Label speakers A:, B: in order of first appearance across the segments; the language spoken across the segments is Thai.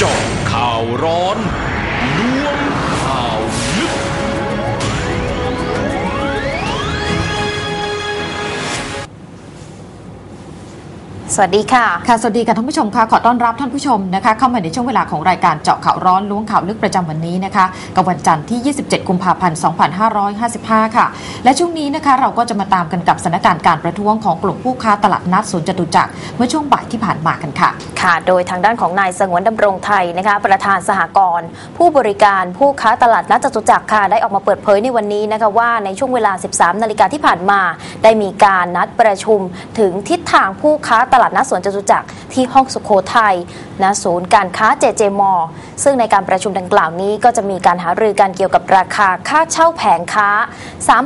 A: จาะข่าวร้อน
B: สวัสดีค่ะ
C: ค่ะ สวัสดีค่ะท่านผู้ชมค่ะขอต้อนรับท่านผู้ชมนะคะเข้ามาในช่วงเวลาของรายการเจาะข่าวร้อนล้วงข่าวลึกประจำวันนี้นะคะกับวันจันทร์ที่ 27 กุมภาพันธ์ 2555 ค่ะ และช่วงนี้นะคะเราก็จะมาตามกันกับสถานการณ์การประท้วงของกลุ่มผู้ค้าตลาดนัดสวนจตุจักรเมื่อช่วงบ่ายที่ผ่านมากันค่ะ
B: ค่ะ โดยทางด้านของนายสงวนดำรงไทยนะคะประธานสหกรณ์ผู้บริการผู้ค้าตลาดนัดจตุจักรค่ะได้ออกมาเปิดเผยในวันนี้นะคะว่าในช่วงเวลา 13 นาฬิกาที่ผ่านมา ได้มีการนัดประชุมถึงทิศ ทางผู้ค้าตลาดนัดสวนจตุจักรที่ห้องสุโขทัยณศูนย์การค้าเจเจมอซึ่งในการประชุมดังกล่าวนี้ก็จะมีการหารือกันเกี่ยวกับราคาค่าเช่าแผงค้า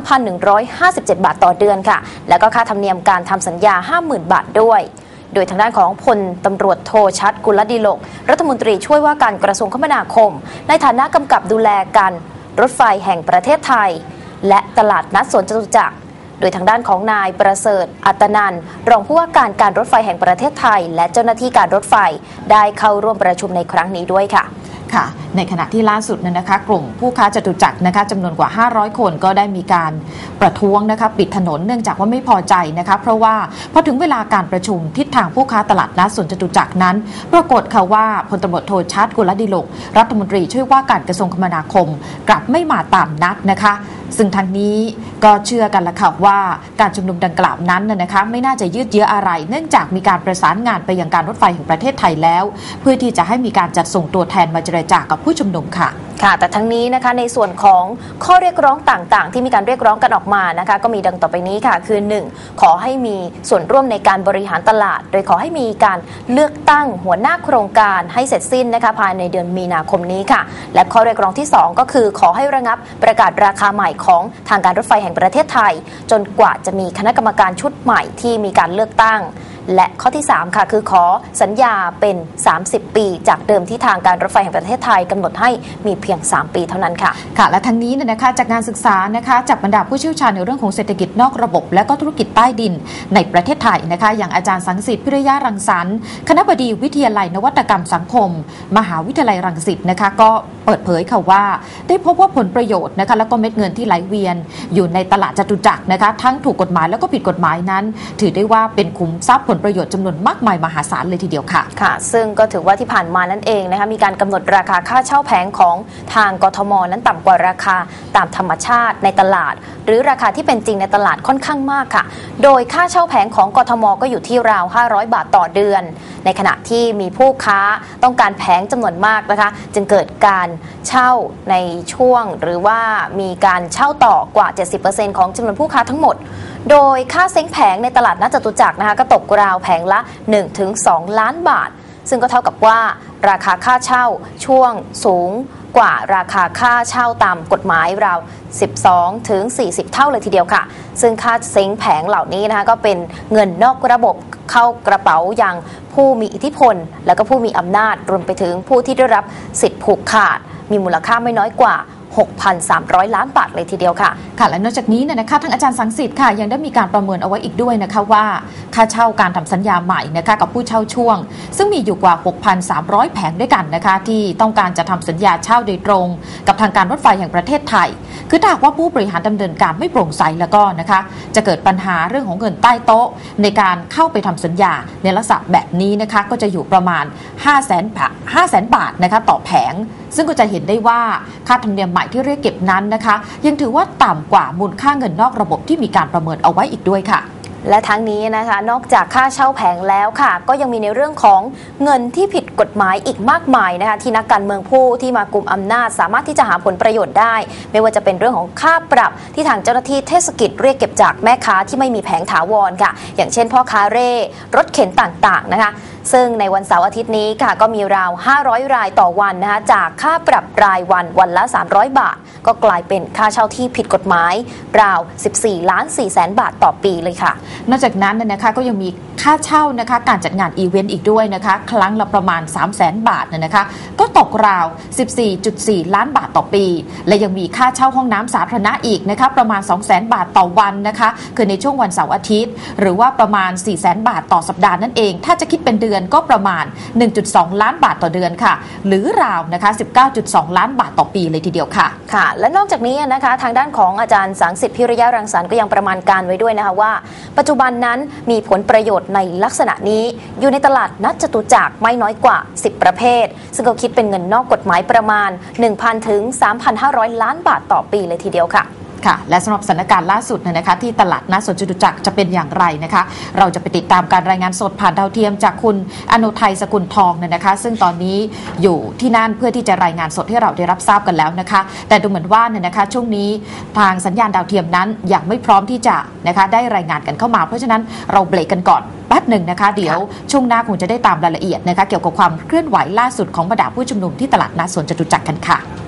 B: 3,157 บาทต่อเดือนค่ะ แล้วก็ค่าธรรมเนียมการทำสัญญา 50,000 บาทด้วยโดยทางด้านของพลตำรวจโทชัดกุลดิโลก รัฐมนตรีช่วยว่าการกระทรวงคมนาคม ในฐานะกำกับดูแลการรถไฟแห่งประเทศไทย และตลาดนัดสวนจตุจักร โดยทางด้านของนายประเสริฐ อัตนันท์รองผู้ว่าการการรถไฟแห่งประเทศไทย และเจ้าหน้าที่การรถไฟได้เข้าร่วมประชุมในครั้งนี้ด้วยค่ะ
C: ค่ะ ในขณะที่ล่าสุดนั้นนะคะ กลุ่มผู้ค้าจตุจักรนะคะจำนวนกว่า 500 คนก็ได้มีการประท้วงนะคะปิดถนนเนื่องจากว่าไม่พอใจนะคะ เพราะว่าพอถึงเวลาการประชุมทิศทางผู้ค้าตลาดนัดสวนจตุจักรนั้น ปรากฏค่ะว่าพลตำรวจโทชัดกุลดิลก รัฐมนตรีช่วยว่าการกระทรวงคมนาคม กลับไม่มาตามนัดนะคะ ซึ่งทางนี้ก็เชื่อกันละค่ะว่าการชุมนุมดังกล่าวนั้นน่ะนะคะไม่น่าจะยืดเยื้ออะไร เนื่องจากมีการประสานงานไปยังการรถไฟแห่งประเทศไทยแล้ว เพื่อที่จะให้มีการจัดส่งตัวแทนมาเจรจากับผู้ชุมนุมค่ะ
B: ค่ะ แต่ทั้งนี้นะคะในส่วนของข้อเรียกร้องต่างๆ ที่มีการเรียกร้องกันออกมานะคะก็มีดังต่อไปนี้ค่ะ คือ 1. ขอให้มีส่วนร่วมในการบริหารตลาด โดยขอให้มีการเลือกตั้งหัวหน้าโครงการให้เสร็จสิ้นนะคะภายในเดือนมีนาคมนี้ค่ะ และข้อเรียกร้องที่ 2 ก็คือขอให้ระงับประกาศราคาใหม่ของทางการรถไฟแห่งประเทศไทย จนกว่าจะมีคณะกรรมการชุดใหม่ที่มีการเลือกตั้ง และข้อที่ 3 ค่ะ คือขอสัญญาเป็น 30 ปี จากเดิมที่ทางการรถไฟแห่งประเทศไทยกำหนดให้มีเพียง 3 ปีเท่านั้นค่ะ
C: ค่ะและทั้งนี้เนี่ยนะคะจากงานศึกษานะคะจากบรรดาผู้เชี่ยวชาญในเรื่องของเศรษฐกิจนอกระบบ และก็ธุรกิจใต้ดินในประเทศไทยนะคะอย่างอาจารย์สังสิทธิ์พิริยารังสรรค์คณะบดีวิทยาลัยนวัตกรรมสังคม มหาวิทยาลัยรังสิตนะคะก็เปิดเผยค่ะว่า ได้พบว่าผลประโยชน์นะคะแล้วก็เม็ดเงินที่ไหลเวียน อยู่ในตลาดจตุจักรนะคะทั้งถูกกฎหมายแล้วก็ผิดกฎหมายนั้น ถือได้ว่าเป็นขุมทรัพย์ผลประโยชน์จำนวนมากมายมหาศาลเลยทีเดียวค่ะ
B: ค่ะ ซึ่งก็ถือว่าที่ผ่านมานั่นเองนะคะมีการกำหนดราคาค่าเช่าแผงของทางกทมนั้นต่ำกว่าราคาตามธรรมชาติในตลาด หรือราคาที่เป็นจริงในตลาดค่อนข้างมากค่ะ โดยค่าเช่าแผงของกทมก็อยู่ที่ราว 500 บาทต่อเดือน ในขณะที่มีผู้ค้าต้องการแผงจำนวนมากนะคะ จึงเกิดการเช่าในช่วงหรือว่ามีการเช่าต่อกว่า 70%ของจำนวนผู้ค้าทั้งหมด โดยค่าเซ้งแผงในตลาดนัดจตุจักรนะคะก็ตกราวแผงละ 1-2 ล้านบาท ซึ่งก็เท่ากับว่าราคาค่าเช่าช่วงสูงกว่าราคาค่าเช่าตามกฎหมายราว 12 ถึง 40 เท่าเลยทีเดียวค่ะ ซึ่งค่าเซ้งแผงเหล่านี้นะคะก็เป็นเงินนอกระบบเข้ากระเป๋าอย่างผู้มีอิทธิพล แล้วก็ผู้มีอำนาจรวมไปถึงผู้ที่ได้รับสิทธิผูกขาด มีมูลค่าไม่น้อยกว่า 6,300 ล้านบาทเลยทีเดียวค่ะ
C: ค่ะและนอกจากนี้เนี่ยนะคะทางอาจารย์สังสิทธิ์ค่ะยังได้มีการประเมินเอาไว้อีกด้วยนะคะว่า ค่าเช่าการทำสัญญาใหม่นะคะกับผู้เช่าช่วง ซึ่งมีอยู่กว่า 6,300 แผงด้วยกันนะคะ ที่ต้องการจะทำสัญญาเช่าโดยตรง กับทางการรถไฟแห่งประเทศไทย คือถ้าหากว่าผู้บริหารดำเนินการไม่โปร่งใสแล้วก็นะคะ จะเกิดปัญหาเรื่องของเงินใต้โต๊ะ ในการเข้าไปทำสัญญาในลักษณะแบบนี้นะคะก็จะอยู่ประมาณ 5 0 0 0 5 0 0 0 0 บาทนะคะต่อแผง ซึ่งก็จะเห็นได้ว่าค่าธรรมเนียมใหม่ที่เรียกเก็บนั้นนะคะ ยังถือว่าต่ำกว่ามูลค่าเงินนอกระบบที่มีการประเมินเอาไว้อีกด้วยค่ะ
B: และทั้งนี้นะคะนอกจากค่าเช่าแผงแล้วค่ะ ก็ยังมีในเรื่องของเงินที่ผิดกฎหมายอีกมากมายนะคะที่นักการเมืองผู้ที่มากลุ่มอำนาจ สามารถที่จะหาผลประโยชน์ได้ ไม่ว่าจะเป็นเรื่องของค่าปรับที่ทางเจ้าหน้าที่เทศกิจเรียกเก็บจากแม่ค้าที่ไม่มีแผงถาวรค่ะ อย่างเช่นพ่อค้าเร่รถเข็นต่างๆนะคะ ซึ่งในวันเสาร์อาทิตย์นี้ค่ะก็มีราว 500 รายต่อวันนะคะจากค่าปรับรายวันวันละ 300 บาท ก็กลายเป็นค่าเช่าที่ผิดกฎหมาย ราว 14 ล้าน4แสนบาทต่อปีเลยค่ะ
C: นอกจากนั้นนะคะก็ยังมีค่าเช่านะคะการจัดงานอีเวนต์อีกด้วยนะคะ ครั้งละประมาณ 3 0 0แสนบาทเนี่ยนะคะ ก็ตกราว 14.4 ล้านบาทต่อปี และยังมีค่าเช่าห้องน้ำสาธารณะอีกนะคะประมาณ 2 0 0แสนบาทต่อวันนะคะ คือในช่วงวันเสาร์อาทิตย์ หรือว่าประมาณ 4 0 0แสนบาทต่อสัปดาห์นั่นเอง ถ้าจะคิดเป็นเดือนอนก็ประมาณ 1.2 ล้านบาทต่อเดือนค่ะ หรือราวนะคะ 19.2 ล้านบาทต่อปีเลยทีเดียวค่ะ
B: ค่ะ และนอกจากนี้นะคะทางด้านของอาจารย์สังสิทธิ์พิริยะรังสรรค์ก็ยังประมาณการไว้ด้วยนะคะว่า ปัจจุบันนั้นมีผลประโยชน์ในลักษณะนี้ อยู่ในตลาดนัดจตุจักรไม่น้อยกว่า 10 ประเภท ซึ่งก็คิดเป็นเงินนอกกฎหมายประมาณ 1,000 ถึง 3,500 ล้านบาทต่อปีเลยทีเดียวค่ะ
C: ค่ะ และสำหรับสถานการณ์ล่าสุดเนี่ยนะคะ ที่ตลาดนัดสวนจตุจักรจะเป็นอย่างไรนะคะ เราจะไปติดตามการรายงานสดผ่านดาวเทียมจากคุณอนุทัยสกุลทองเนี่ยนะคะ ซึ่งตอนนี้อยู่ที่นั่นเพื่อที่จะรายงานสดให้เราได้รับทราบกันแล้วนะคะ แต่ดูเหมือนว่าเนี่ยนะคะ ช่วงนี้ทางสัญญาณดาวเทียมนั้นยังไม่พร้อมที่จะนะคะได้รายงานกันเข้ามา เพราะฉะนั้นเราเบรกกันก่อนแป๊บหนึ่งนะคะ เดี๋ยวช่วงหน้าคงจะได้ตามรายละเอียดนะคะ เกี่ยวกับความเคลื่อนไหวล่าสุดของบรรดาผู้ชุมนุมที่ตลาดนัดสวนจตุจักรกันค่ะ